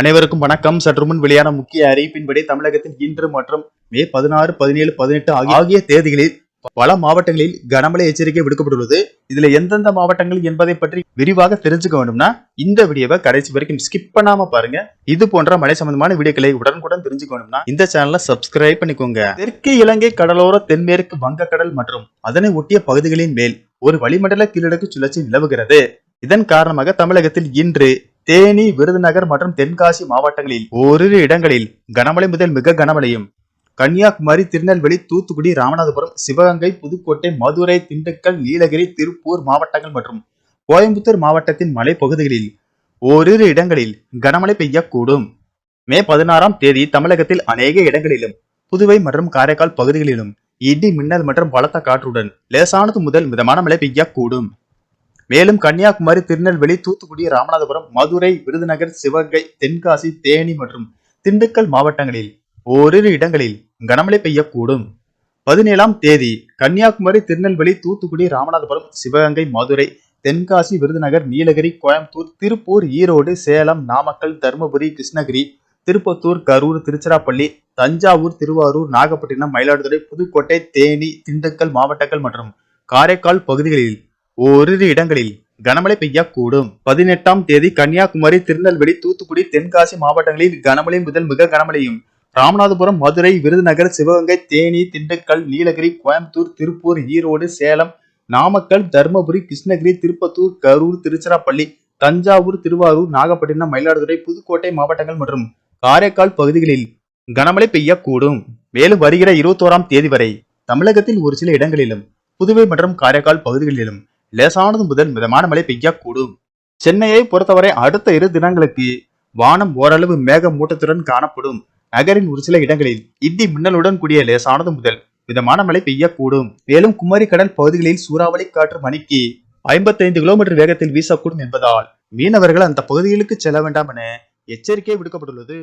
அனைவருக்கும் வணக்கம். சற்று முன் வெளியான முக்கிய அறிவிப்பின்படி தமிழகத்தில் இன்று மற்றும் மே பதினாறு பதினேழு பதினெட்டு ஆகிய தேதிகளில் பல மாவட்டங்களில் கனமழை எச்சரிக்கை விடுக்கப்பட்டுள்ளது. இதுல எந்தெந்த மாவட்டங்கள் என்பதை பற்றி விரிவாக தெரிஞ்சுக்க வேண்டும்னா இந்த வீடியோவை கடைசி வரைக்கும் ஸ்கிப் பண்ணாம பாருங்க. இது போன்ற மழை சம்பந்தமான வீடியோக்களை உடனுக்குடன் தெரிஞ்சுக்க வேண்டும்னா இந்த சேனலை சப்ஸ்கிரைப் பண்ணிக்கோங்க. தெற்கு இலங்கை கடலோர தென்மேற்கு வங்கக்கடல் மற்றும் அதனை ஒட்டிய பகுதிகளின் மேல் ஒரு வளிமண்டல கீழடுக்கு சுழற்சி நிலவுகிறது. இதன் காரணமாக தமிழகத்தில் இன்று தேனி விருதுநகர் மற்றும் தென்காசி மாவட்டங்களில் ஓரிரு இடங்களில் கனமழை முதல் மிக கனமழையும். கன்னியாகுமரி திருநெல்வேலி தூத்துக்குடி ராமநாதபுரம் சிவகங்கை புதுக்கோட்டை மதுரை திண்டுக்கல் நீலகிரி திருப்பூர் மாவட்டங்கள் மற்றும் கோயம்புத்தூர் மாவட்டத்தின் மலைப்பகுதிகளில் ஓரிரு இடங்களில் கனமழை பெய்யக்கூடும். மே பதினாறாம் தேதி தமிழகத்தில் அநேக இடங்களிலும் புதுவை மற்றும் காரைக்கால் பகுதிகளிலும் இடி மின்னல் மற்றும் பலத்த காற்றுடன் லேசானது முதல் மிதமான மழை பெய்யக்கூடும். மேலும் கன்னியாகுமரி திருநெல்வேலி தூத்துக்குடி ராமநாதபுரம் மதுரை விருதுநகர் சிவகங்கை தென்காசி தேனி மற்றும் திண்டுக்கல் மாவட்டங்களில் ஓரிரு இடங்களில் கனமழை பெய்யக்கூடும். பதினேழாம் தேதி கன்னியாகுமரி திருநெல்வேலி தூத்துக்குடி ராமநாதபுரம் சிவகங்கை மதுரை தென்காசி விருதுநகர் நீலகிரி கோயம்புத்தூர் திருப்பூர் ஈரோடு சேலம் நாமக்கல் தருமபுரி கிருஷ்ணகிரி திருப்பத்தூர் கரூர் திருச்சிராப்பள்ளி தஞ்சாவூர் திருவாரூர் நாகப்பட்டினம் மயிலாடுதுறை புதுக்கோட்டை தேனி திண்டுக்கல் மாவட்டங்கள் மற்றும் காரைக்கால் பகுதிகளில் ஓரிரு இடங்களில் கனமழை பெய்யக்கூடும். பதினெட்டாம் தேதி கன்னியாகுமரி திருநெல்வேலி தூத்துக்குடி தென்காசி மாவட்டங்களில் கனமழை முதல் மிக கனமழையும் ராமநாதபுரம் மதுரை விருதுநகர் சிவகங்கை தேனி திண்டுக்கல் நீலகிரி கோயம்புத்தூர் திருப்பூர் ஈரோடு சேலம் நாமக்கல் தருமபுரி கிருஷ்ணகிரி திருப்பத்தூர் கரூர் திருச்சிராப்பள்ளி தஞ்சாவூர் திருவாரூர் நாகப்பட்டினம் மயிலாடுதுறை புதுக்கோட்டை மாவட்டங்கள் மற்றும் காரைக்கால் பகுதிகளில் கனமழை பெய்யக்கூடும். மேலும் வருகிற இருபத்தோராம் தேதி வரை தமிழகத்தில் ஒரு சில இடங்களிலும் புதுவை மற்றும் காரைக்கால் பகுதிகளிலும் லேசானது முதல் மிதமான மழை பெய்யக்கூடும் சென்னையை பொறுத்தவரை அடுத்த இரு தினங்களுக்கு வானம் ஓரளவு மேக மூட்டத்துடன் காணப்படும். நகரின் ஒரு சில இடங்களில் இடி மின்னலுடன் கூடிய லேசானது முதல் மிதமான மழை பெய்யக்கூடும் மேலும் குமரி கடல் பகுதிகளில் சூறாவளி காற்று மணிக்கு ஐம்பத்தைந்து கிலோமீட்டர் வேகத்தில் வீசக்கூடும் என்பதால் மீனவர்கள் அந்த பகுதிகளுக்கு செல்ல வேண்டாம் என எச்சரிக்கை விடுக்கப்பட்டுள்ளது.